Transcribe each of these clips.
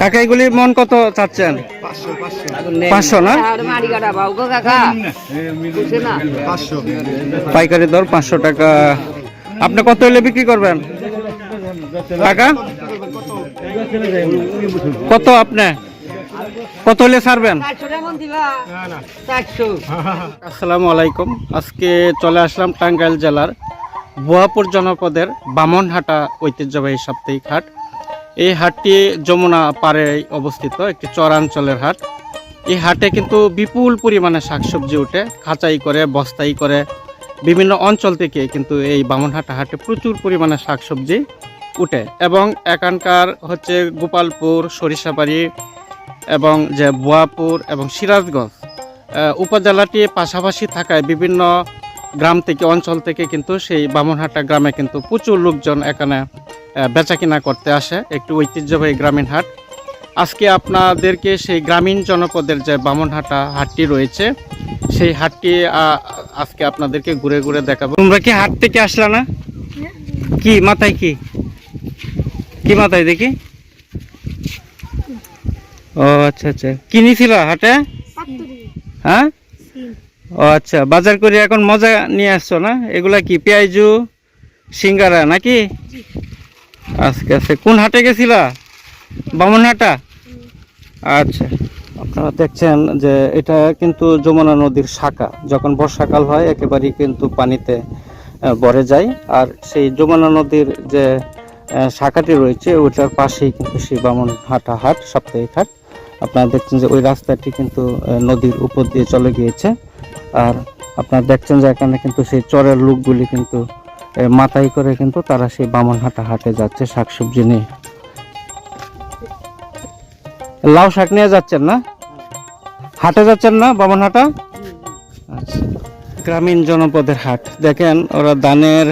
কাকা এগুলি মন কত চাচ্ছেন? পাঁচশো না? পাইকারি দর পাঁচশো টাকা। আপনি কত হলে বিক্রি করবেন? টাকা কত আপনি? কত হলে ছাড়বেন? আসসালামু আলাইকুম। আজকে চলে আসলাম টাঙ্গাইল জেলার বোয়াপুর জনপদের বামনহাটা ঐতিহ্যবাহী সাপ্তাহিক হাট। এই হাটটি যমুনা পাড়ে অবস্থিত, একটি চরাঞ্চলের হাট। এই হাটে কিন্তু বিপুল পরিমাণে শাকসবজি উঠে খাঁচাই করে, বস্তাই করে। বিভিন্ন অঞ্চল থেকে কিন্তু এই বামনহাটা হাটে প্রচুর পরিমাণে শাকসবজি উঠে এবং এখানকার হচ্ছে গোপালপুর, সরিষাবাড়ি এবং যে বোয়াপুর এবং সিরাজগঞ্জ উপজেলাটি পাশাপাশি থাকায় বিভিন্ন গ্রাম থেকে অঞ্চল থেকে কিন্তু সেই বামনহাটা গ্রামে কিন্তু প্রচুর লোকজন এখানে আহ, বেচাকেনা করতে আসে। একটু ঐতিহ্যবাহী গ্রামীণ হাট। আজকে আপনাদেরকে সেই গ্রামীণ জনপদের যে বামনহাটা হাটটি রয়েছে সেই হাটটি আজকে আপনাদেরকে ঘুরে ঘুরে দেখাবো। তোমরা কি হাট থেকে আসলা না? কি মাথায় কি? কি মাথায় দেখি? ও আচ্ছা আচ্ছা। কিনেছিল হাটে? হ্যাঁ? ও আচ্ছা বাজার করে এখন মজা নিয়ে আসছো না? এগুলা কি পেঁয়াজু সিঙ্গারা নাকি? আজকে আছে কোন হাটে গেছিলা? বামনহাটা? আচ্ছা। আপনারা দেখছেন যে এটা কিন্তু যমুনা নদীর শাখা। যখন বর্ষাকাল হয় একেবারেই কিন্তু পানিতে ভরে যায়। আর সেই যমুনা নদীর যে শাখাটি রয়েছে ওইটার পাশেই কিন্তু সেই বামনহাটা হাট সাপ্তাহিক হাট। আপনারা দেখছেন যে ওই রাস্তাটি কিন্তু নদীর উপর দিয়ে চলে গিয়েছে। আর আপনারা দেখছেন যে এখানে কিন্তু সেই চরের লোকগুলি কিন্তু মাথায় করে কিন্তু তারা সেই বামনহাটা হাটে যাচ্ছে শাকসবজি নিয়ে। লাউ শাক নিয়ে যাচ্ছেন না? হাটে যাচ্ছেন না বামনহাটা আচ্ছা। গ্রামীণ জনপদের হাট। দেখেন ওরা ধানের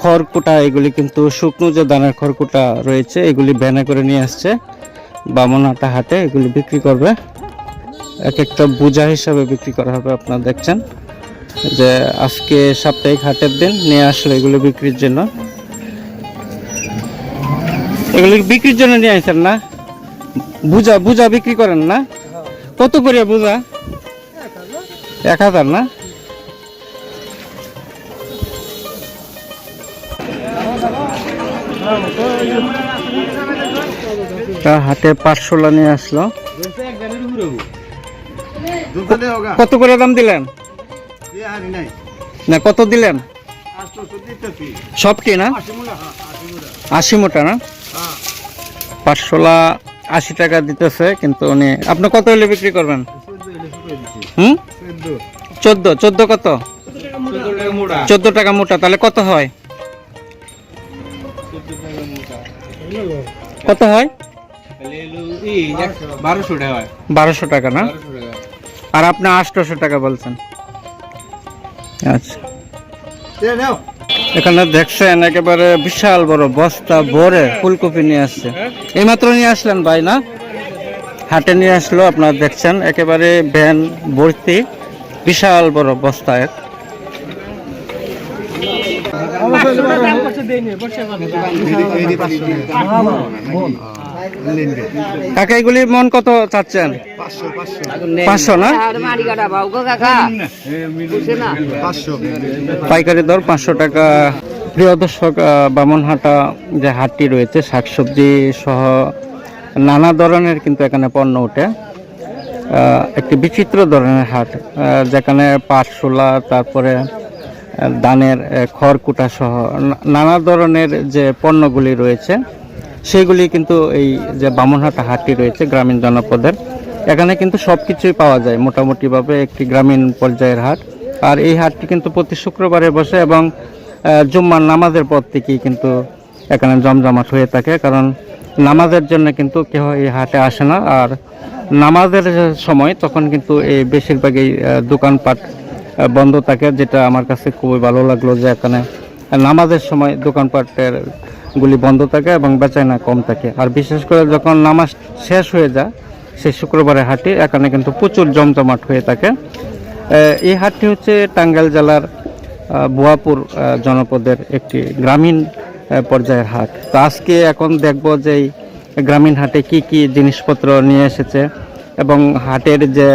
খড়কুটা, এগুলি কিন্তু শুকনো যে ধানের খড়কুটা রয়েছে, এগুলি ভ্যানে করে নিয়ে আসছে। বামনহাটা হাটে এগুলি বিক্রি করবে। এক একটা বোঝা হিসাবে বিক্রি করা হবে আপনারা দেখছেন। যে আজকে সাপ্তাহিক হাটের দিন, নিয়ে আসলে এগুলো বিক্রির জন্য। এগুলি বিক্রির জন্য নিয়ে আসেন না? বুঝা বুঝা বিক্রি করেন না? কত করে বুঝা? এক হাজার না? তা হাটে পাঁচশোলা নিয়ে আসলো। কত করে দাম দিলেন? না কত দিলেন? সবটি না? আশি মোটা না? পাঁচশোলা আশি টাকা দিতেছে কিন্তু উনি আপনি কত হলে বিক্রি করবেন? হুম? চোদ্দ। চোদ্দ কত? চোদ্দ টাকা মোটা। তাহলে কত হয়? কত হয়? বারোশো। টাকা না? আর আপনি আটশোশো টাকা বলছেন। আচ্ছা। এখানে দেখছেন একেবারে বিশাল বড় বস্তা ভরে ফুলকপি নিয়ে আসছে। এইমাত্র নিয়ে আসলেন ভাই না? হাটে নিয়ে আসলো আপনারা দেখছেন একেবারে ভ্যান ভর্তি বিশাল বড় বস্তা এক কাকা এগুলি মন কত চাচ্ছেন? পাঁচশো না? পাইকারি দর পাঁচশো টাকা। প্রিয় দর্শক বামনহাটা যে হাটটি রয়েছে শাকসবজি সহ নানা ধরনের কিন্তু এখানে পণ্য ওঠে। একটি বিচিত্র ধরনের হাট যেখানে পাটশোলা তারপরে আহ, খড়কুটা সহ নানা ধরনের যে পণ্যগুলি রয়েছে সেগুলি কিন্তু এই যে বামনহাটা হাটটি রয়েছে গ্রামীণ জনপদের। এখানে কিন্তু সব কিছুই পাওয়া যায় মোটামুটিভাবে একটি গ্রামীণ পর্যায়ের হাট। আর এই হাটটি কিন্তু প্রতি শুক্রবারে বসে এবং জুম্মার নামাজের পর থেকেই কিন্তু এখানে জমজমাট হয়ে থাকে। কারণ নামাজের জন্য কিন্তু কেউ এই হাটে আসে না। আর নামাজের সময় তখন কিন্তু এই বেশিরভাগই দোকানপাট বন্ধ থাকে, যেটা আমার কাছে খুবই ভালো লাগল যে এখানে নামাজের সময় দোকানপাটের গুলি বন্ধ থাকে এবং বেচায়না কম থাকে। আর বিশেষ করে যখন নামাজ শেষ হয়ে যায়, সেই শুক্রবারের হাটে এখানে কিন্তু প্রচুর জমজমাট হয়ে থাকে। এই হাটটি হচ্ছে টাঙ্গাইল জেলার বুয়াপুর জনপদের একটি গ্রামীণ পর্যায়ের হাট। তো আজকে এখন দেখব যে এই গ্রামীণ হাটে কি কি জিনিসপত্র নিয়ে এসেছে এবং হাটের যে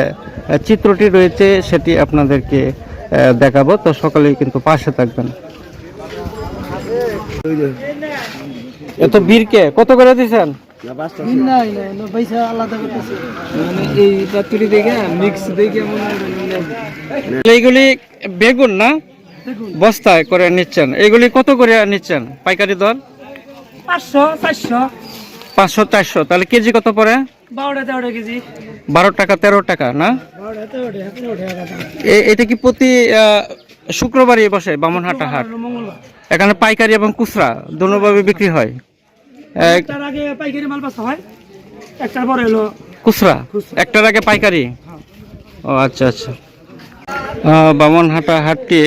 চিত্রটি রয়েছে, সেটি আপনাদেরকে দেখাবো। তো সকলেই কিন্তু পাশে থাকবেন। এত বীরকে কত করে দিয়েছেন নাই নাই না পয়সা আলাদা করতেছে। এই পাতুরি দেখে মিক্স দেখে হয় এইগুলি বেগুন না? বস্তায় করে নিচ্ছেন। এগুলি কত করে নিচ্ছেন? পাইকারি দর? পাঁচশো চারশো। পাঁচশো চারশো। তাহলে কেজি কত পড়ে? কেজি। বারো টাকা তেরো টাকা না? এটা কি প্রতি শুক্রবারই বসে বামনহাটা হাট? এখানে পাইকারি এবং খুচরা দুভাবে বিক্রি হয়। এক তার আগে পাইকারি মাল পাস হয় একটার পরে হলো খুচরা? একটার আগে পাইকারি? ও আচ্ছা আচ্ছা। বামনহাটা হাটটি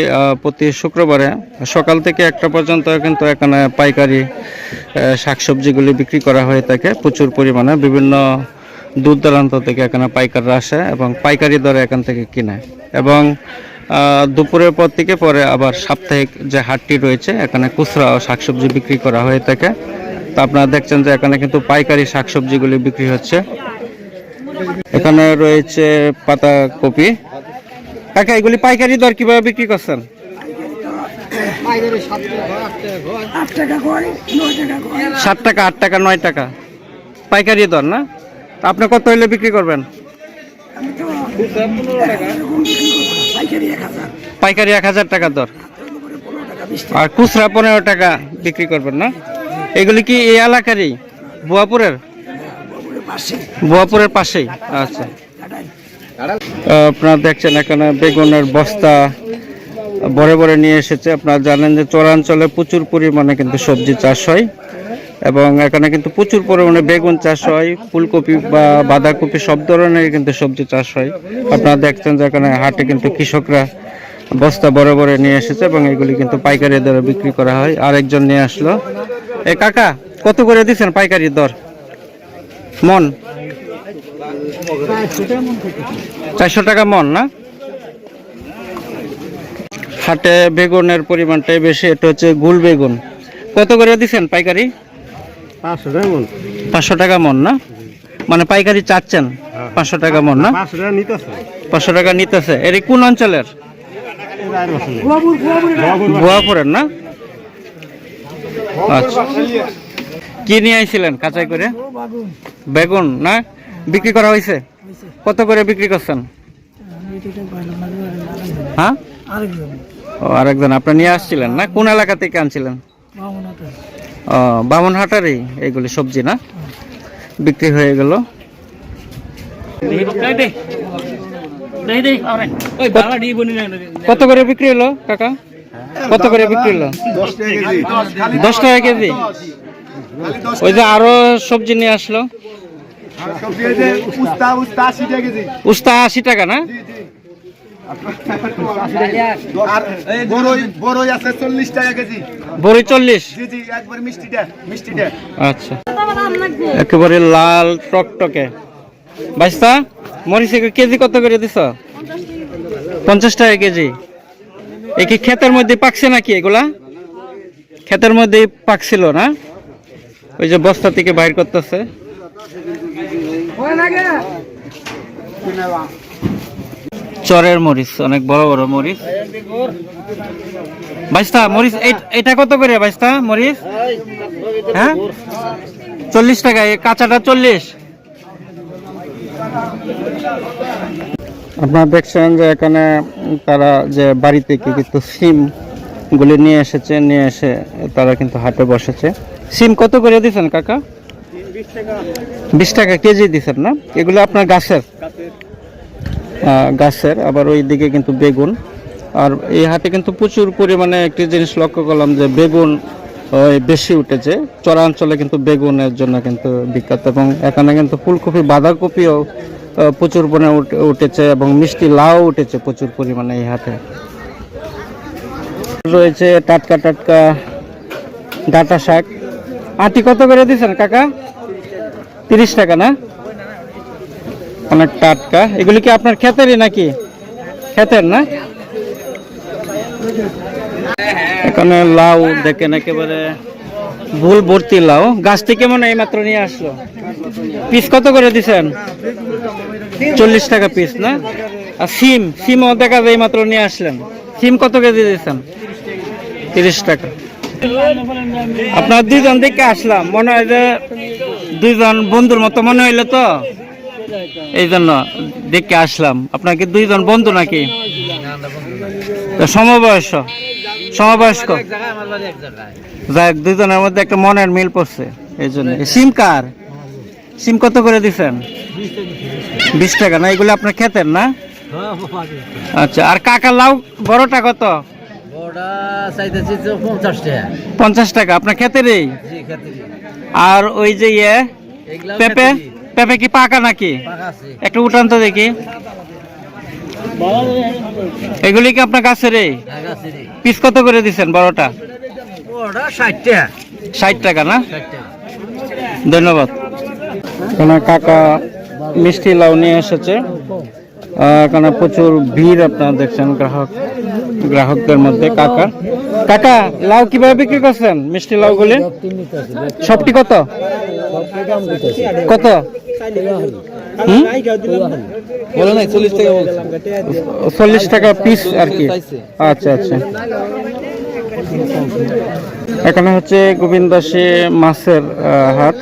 প্রতি শুক্রবারে সকাল থেকে একটা পর্যন্ত কিন্তু এখানে পাইকারি শাকসবজিগুলি বিক্রি করা হয়ে থাকে। প্রচুর পরিমাণে বিভিন্ন দূর দূরান্ত থেকে এখানে পাইকাররা আসে এবং পাইকারি দরে এখান থেকে কিনে। এবং দুপুরের পর থেকে পরে আবার সাপ্তাহিক যে হাটটি রয়েছে এখানে খুচরা ও শাকসবজি বিক্রি করা হয়ে থাকে। তো আপনারা দেখছেন যে এখানে কিন্তু পাইকারি শাকসবজিগুলি বিক্রি হচ্ছে। এখানে রয়েছে পাতা কপি। কাকা এগুলি পাইকারি দর কীভাবে বিক্রি করছেন? সাত টাকা আট টাকা নয় টাকা। পাইকারি দর না? আপনি কত হইলে বিক্রি করবেন? পাইকারি এক হাজার। টাকা দর। আর খুচরা পনেরো টাকা বিক্রি করবেন না? এগুলি কি এই এলাকারই? বুয়াপুরের? বুয়াপুরের পাশেই। আচ্ছা। আপনারা দেখছেন এখানে বেগুনের বস্তা ভরে ভরে নিয়ে এসেছে। আপনারা জানেন যে চরাঞ্চলে প্রচুর পরিমাণে কিন্তু সবজি চাষ হয়। এবং এখানে কিন্তু প্রচুর পরিমাণে বেগুন চাষ হয়, ফুলকপি বা বাঁধাকপি সব ধরনের কিন্তু সবজি চাষ হয়। আপনারা দেখছেন যে এখানে হাটে কিন্তু কৃষকরা বস্তা বড় বড় নিয়ে এসেছে এবং এগুলি কিন্তু পাইকারি দরে বিক্রি করা হয়। আরেকজন নিয়ে আসলো। এ কাকা, কত করে দিচ্ছেন পাইকারি দর? মন? চারশো টাকা মন, না? হাটে বেগুনের পরিমাণটাই বেশি, এটা হচ্ছে গুল বেগুন। কত করে দিচ্ছেন পাইকারি? পাঁচশো টাকা মন। মন না? মানে পাইকারি চাচ্ছেন? পাঁচশো টাকা মন না? পাঁচশো টাকা নিতেছে। এর কোন অঞ্চলের? গোয়াপুরের না? আচ্ছা। কি নিয়ে আইছিলেন কাঁচাই করে? বেগুন না? বিক্রি করা হয়েছে কত করে বিক্রি করছেন? হ্যাঁ? আরেকজন। ও আরেকজন। আপনি নিয়ে আসছিলেন না? কোন এলাকা থেকে আনছিলেন? বামনহাটারই এইগুলি সবজি না? বিক্রি হয়ে গেল। কত করে বিক্রি হলো কাকা? কত করে বিক্রি হলো? দশ টাকা কেজি। ওই যে আরও সবজি নিয়ে আসলো। উস্তা আশি টাকা না? একবার মিষ্টিটা মিষ্টিটা আচ্ছা। একেবারে লাল টকটকে। বাইস্তা মরিচ কেজি কত করে দিছ? পঞ্চাশ টাকা কেজি। এ কি ক্ষেতের মধ্যে পাকছে নাকি এগুলা? ক্ষেতের মধ্যে পাকছিল না? ওই যে বস্তা থেকে বাইর করতেছে। চরের মরিচ অনেক বড় বড় মরিচ। বাইস্তা মরিচ এই- এটা কত করে বাইস্তা মরিচ? হ্যাঁ? চল্লিশ টাকা এই কাঁচাটা চল্লিশ। আপনারা দেখছেন যে এখানে তারা যে বাড়ি থেকে কিন্তু সিম গুলি নিয়ে এসেছে নিয়ে এসে তারা কিন্তু হাটে বসেছে। সিম কত করে দিচ্ছেন কাকা? বিশ টাকা। কেজি দিচ্ছেন না? এগুলো আপনার গাছের। গাছের, আবার ওই দিকে কিন্তু বেগুন। আর এই হাটে কিন্তু প্রচুর পরিমাণে একটি জিনিস লক্ষ্য করলাম যে বেগুন বেশি উঠেছে। চরাঞ্চলে কিন্তু বেগুনের জন্য কিন্তু বিখ্যাত। এবং এখানে কিন্তু ফুলকপি, বাঁধাকপিও প্রচুর পরিমাণে উঠেছে এবং মিষ্টি লাউ উঠেছে প্রচুর পরিমাণে এই হাটে। রয়েছে টাটকা টাটকা ডাটা শাক। আটি কত করে দিচ্ছেন কাকা? তিরিশ টাকা না? অনেক টাটকা। এগুলি কি আপনার ক্ষেতেরই নাকি? ক্ষেতের না? এখানে লাউ দেখেন একেবারে ভুল ভর্তি লাউ। গাছ থেকে মনে হয় এইমাত্র নিয়ে আসলো? পিস কত করে দিছেন? চল্লিশ টাকা পিস, না? আর সিম, সিমও দেখা যায় এই মাত্র নিয়ে আসলেন। সিম কত কেজি দিয়েছেন তিরিশ টাকা। আপনার দুইজন দেখে আসলাম। মনে হয় যে দুইজন বন্ধুর মতো মনে হইল তো? এই জন্য দেখে আসলাম। আপনার কি দুইজন বন্ধু নাকি? তো সমবয়স্ক? হোক, দুইজনের মধ্যে একটা মনের মিল পড়ছে এই জন্য সিম কার? সিম কত করে দিচ্ছেন বিশ টাকা। না এগুলো আপনার খেতেন না? আচ্ছা আর কাকা লাউ বড়টা কত? পঞ্চাশ টাকা। আপনার খেতেরই আর ওই যে ইয়ে পেঁপে? পেঁপে কি পাকা নাকি? একটু উঠান তো দেখি। এগুলি কি আপনার কাছে রে পিস কত করে দিচ্ছেন বড়টা? ষাট টাকা। না? ধন্যবাদ। এখানে কাকা মিষ্টি লাউ নিয়ে এসেছে। এখানে প্রচুর ভিড় আপনারা দেখছেন গ্রাহক গ্রাহকদের মধ্যে কাকা। কাকা লাউ কীভাবে বিক্রি করছেন মিষ্টি লাউগুলি? সবটি কত? কত? চল্লিশ টাকা পিস আর কি। আচ্ছা আচ্ছা। এখানে হচ্ছে গোবিন্দাসী মাছের হাট।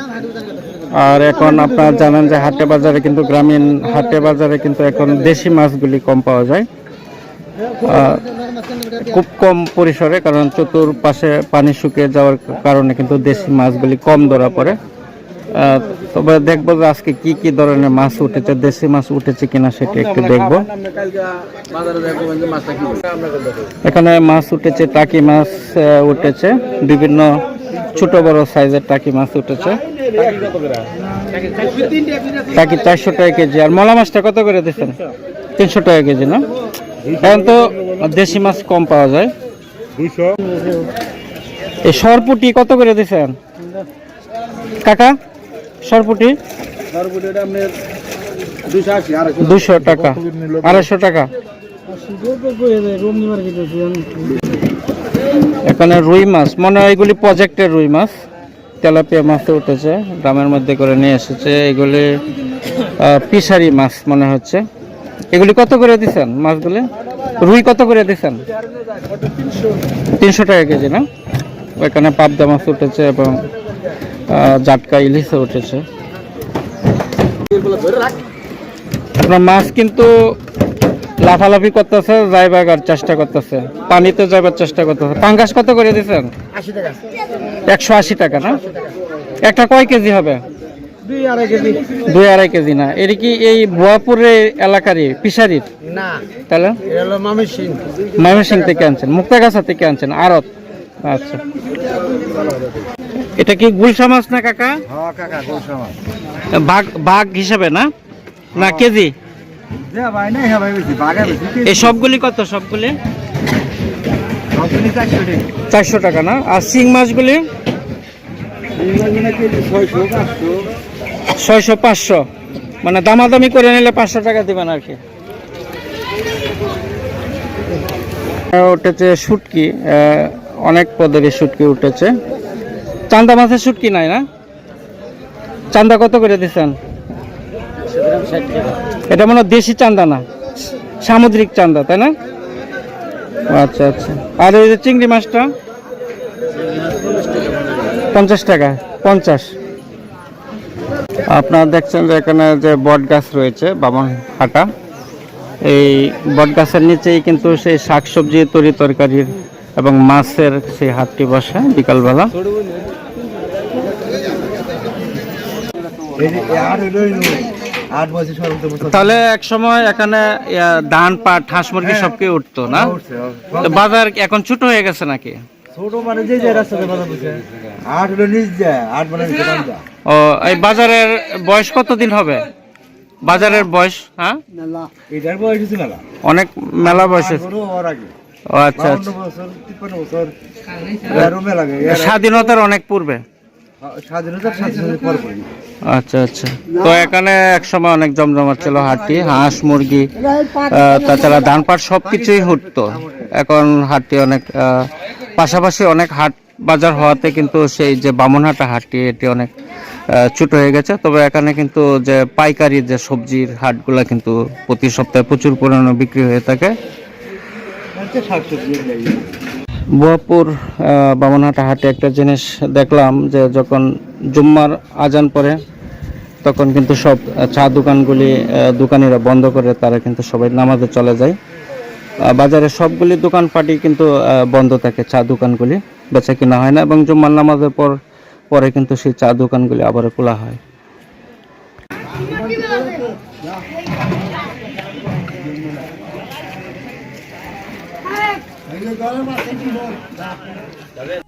আর এখন আপনারা জানেন যে হাটে বাজারে কিন্তু গ্রামীণ হাটে বাজারে কিন্তু এখন দেশি মাছগুলি কম পাওয়া যায়। খুব কম পরিসরে, কারণ চতুর্পাশে পানি শুকিয়ে যাওয়ার কারণে কিন্তু দেশি মাছগুলি কম ধরা পড়ে। তবে দেখব যে আজকে কি কি ধরনের মাছ উঠেছে দেশি মাছ উঠেছে কিনা সেটা একটু দেখব। এখানে মাছ উঠেছে টাকি মাছ উঠেছে। বিভিন্ন ছোট বড় সাইজের টাকি মাছ উঠেছে। টাকি চারশো টাকা কেজি। আর মলা মাছটা কত করে দিচ্ছেন? তিনশো টাকা কেজি না? এখন তো দেশি মাছ কম পাওয়া যায়। এই সরপুটি কত করে দিচ্ছেন? কাকা? সরপুটি? দুশো টাকা। আড়াইশো টাকা। এখানে রুই মাছ। মনে হয় এগুলি প্রজেক্টের রুই মাছ। তেলাপিয়া মাছ উঠেছে। গ্রামের মধ্যে করে নিয়ে এসেছে। এগুলি পিসারি মাছ মনে হচ্ছে। এগুলি কত করে দিচ্ছেন মাছগুলি? রুই কত করে দিচ্ছেন তিনশো টাকা কেজি না? এখানে পাবদা মাছ উঠেছে এবং জাটকা ইলিশে উঠেছে। আপনার মাছ কিন্তু লাফালাফি করতেছে যাইবার চেষ্টা করতেছে। পানিতে যাইবার চেষ্টা করতেছে। পাঙ্গাস কত করে দিচ্ছেন একশো আশি টাকা না? একটা কয় কেজি হবে? দুই আড়াই কেজি না। এর কি এই বোয়াপুরের এলাকারই পিসারির না। তাহলে? এটা হলো ময়মনসিং থেকে আনছেন। মুক্তাগাছা থেকে আনছেন। আড়ত। আচ্ছা। এটা কি গুলশা মাছ না কাকা? হ্যাঁ কাকা গোসা বাঘ বাঘ হিসাবে না? না কেজি? যা ভাই না হ্যাঁ ভাই বেশি বাগা বেশি এই সবগুলি কত সবগুলি? চারশো টাকা। চারশো টাকা না? আর শিং মাছগুলি? ছয়শো পাঁচশো। মানে দামাদামি করে নিলে পাঁচশো টাকা দিবেন আর কি। উঠেছে শুটকি অনেক পদের শুটকি উঠেছে। চান্দা মাছের শুটকি নাই না? চান্দা কত করে দিচ্ছেন এটা মনে দেশি চান্দা না, সামুদ্রিক চান্দা, তাই না? আচ্ছা আচ্ছা। আর ওই যে চিংড়ি মাছটা? পঞ্চাশ টাকা, পঞ্চাশ। আপনারা দেখছেন যে এখানে যে বট গাছ রয়েছে, বামন হাটা। এই বট গাছের নিচেই কিন্তু সেই শাকসবজি, তরি তরকারির এবং মাছের সেই হাতটি বসে বিকালবেলা এই যে আট হইল আট বছর সর্বোচ্চ বছর তাহলে এক সময় এখানে ধান পাট হাঁস মুরগি সবকে উঠতো না? তো বাজার এখন ছোট হয়ে গেছে নাকি? ছোট মানে মানে ও এই বাজারের বয়স কতদিন হবে? বাজারের বয়স হ্যাঁ? এটার বয়স মেলা। অনেক মেলা বয়স হয়েছে। গরু হওয়ার আগে। ও আচ্ছা আচ্ছা। স্বাধীনতার অনেক পূর্বে। আচ্ছা আচ্ছা। তো এখানে অনেক জমজমাট ছিল হাটটি হাঁস, মুরগি তাছাড়া ধান পাট সব কিছুই এখন হাটটি অনেক পাশাপাশি অনেক হাট বাজার হওয়াতে কিন্তু সেই যে বামনহাটা হাটটি এটি অনেক ছোট হয়ে গেছে। তবে এখানে কিন্তু যে পাইকারি যে সবজির হাটগুলা কিন্তু প্রতি সপ্তাহে প্রচুর পরিমাণে বিক্রি হয়ে থাকে। বোয়াপুর বামনহাটা হাটে একটা জিনিস দেখলাম যে যখন জুম্মার আজান পরে তখন কিন্তু সব চা দোকানগুলি দোকানিরা বন্ধ করে তারা কিন্তু সবাই নামাজে চলে যায়। বাজারে সবগুলি দোকানপাটই কিন্তু বন্ধ থাকে চা দোকানগুলি বেচা কিনা হয় না এবং জুম্মার নামাজের পর, পরে কিন্তু সেই চা দোকানগুলি আবার খোলা হয়। Aí agora dólar uma ser de novo, tá? Tá vendo?